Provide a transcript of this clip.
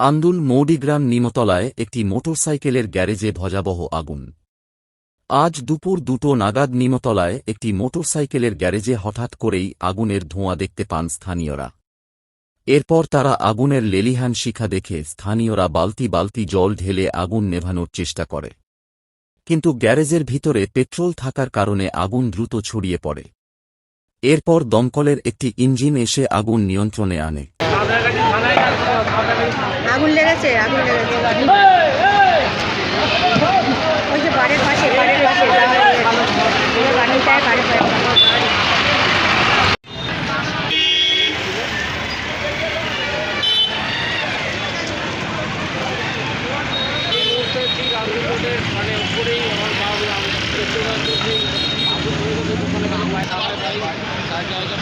আন্দুল মৌডিগ্রাম নিমতলায় একটি মোটরসাইকেলের গ্যারেজে ভজাবহ আগুন। আজ দুপুর দুটো নাগাদ নিমতলায় একটি মোটরসাইকেলের গ্যারেজে হঠাৎ করেই আগুনের ধোঁয়া দেখতে পান স্থানীয়রা। এরপর তারা আগুনের লেলিহান শিখা দেখে স্থানীয়রা বালতি বালতি জল ঢেলে আগুন নেভানোর চেষ্টা করে। কিন্তু গ্যারেজের ভিতরে পেট্রোল থাকার কারণে আগুন দ্রুত ছড়িয়ে পড়ে। এরপর দমকলের একটি ইঞ্জিন এসে আগুন নিয়ন্ত্রণে আনে। আগুন লেগেছে আগুন লেগেছে ওই যে বাড়ির পাশে বাড়ির পাশে বাড়িটায়, বাড়ির পাশে। আমার বাবু আমি আগুন ধরে গেছে বাইরে তার জায়গা